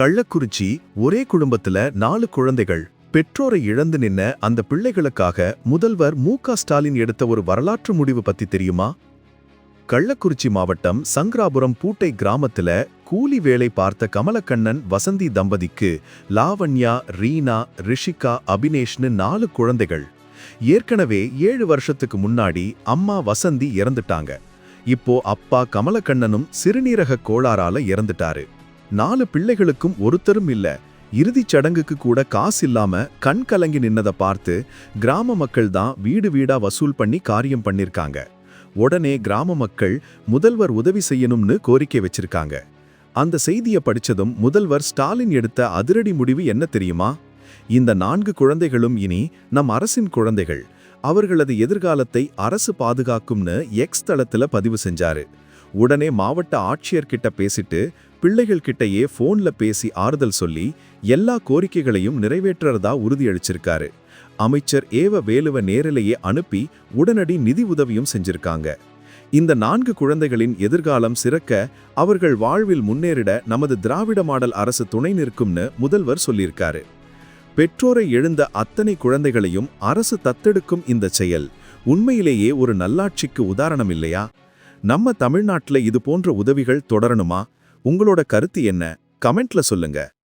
கள்ளக்குறிச்சி ஒரே குடும்பத்துல நாலு குழந்தைகள். பெற்றோரை இழந்து நின்ன அந்த பிள்ளைகளுக்காக முதல்வர் மு ஸ்டாலின் எடுத்த ஒரு வரலாற்று முடிவு பத்தி தெரியுமா? கள்ளக்குறிச்சி மாவட்டம் சங்கராபுரம் பூட்டை கிராமத்துல கூலி வேலை பார்த்த கமலக்கண்ணன் வசந்தி தம்பதிக்கு லாவண்யா ரீனா ரிஷிகா அபினேஷ்னு நாலு குழந்தைகள். ஏற்கனவே ஏழு வருஷத்துக்கு முன்னாடி அம்மா வசந்தி இறந்துட்டாங்க. இப்போ அப்பா கமலக்கண்ணனும் சிறுநீரக கோளாறால இறந்துட்டாரு. நாலு பிள்ளைகளுக்கும் ஒருத்தரும் இல்ல. இறுதிச் சடங்குக்கு கூட காசு இல்லாம கண் கலங்கி நின்னத பார்த்து கிராம மக்கள் தான் வீடு வீடா வசூல் பண்ணி காரியம் பண்ணிருக்காங்க. உடனே கிராம மக்கள் முதல்வர் உதவி செய்யணும்னு கோரிக்கை வச்சிருக்காங்க. அந்த செய்தியை படிச்சதும் முதல்வர் ஸ்டாலின் எடுத்த அதிரடி முடிவு என்ன தெரியுமா? இந்த நான்கு குழந்தைகளும் இனி நம் அரசின் குழந்தைகள். அவர்களது எதிர்காலத்தை அரசு பாதுகாக்கும்னு எக்ஸ் தளத்துல பதிவு செஞ்சாரு. உடனே மாவட்ட ஆட்சியர்கிட்ட பேசிட்டு பிள்ளைகள் கிட்டயே போன்ல பேசி ஆறுதல் சொல்லி எல்லா கோரிக்கைகளையும் நிறைவேற்றுறதா உறுதியளிச்சிருக்காரு. அமைச்சர் ஏவ வேலுவ நேரிலேயே அனுப்பி உடனடி நிதி உதவியும் செஞ்சிருக்காங்க. இந்த நான்கு குழந்தைகளின் எதிர்காலம் சிறக்க அவர்கள் வாழ்வில் முன்னேறிட நமது திராவிட மாடல் அரசு துணை நிற்கும்னு முதல்வர் சொல்லியிருக்காரு. பெற்றோரை எழுந்த அத்தனை குழந்தைகளையும் அரசு தத்தெடுக்கும் இந்த செயல் உண்மையிலேயே ஒரு நல்லாட்சிக்கு உதாரணம் இல்லையா? நம்ம தமிழ்நாட்டுல இது போன்ற உதவிகள் தொடரணுமா? உங்களோட கருத்து என்ன? கமெண்ட்ல சொல்லுங்க.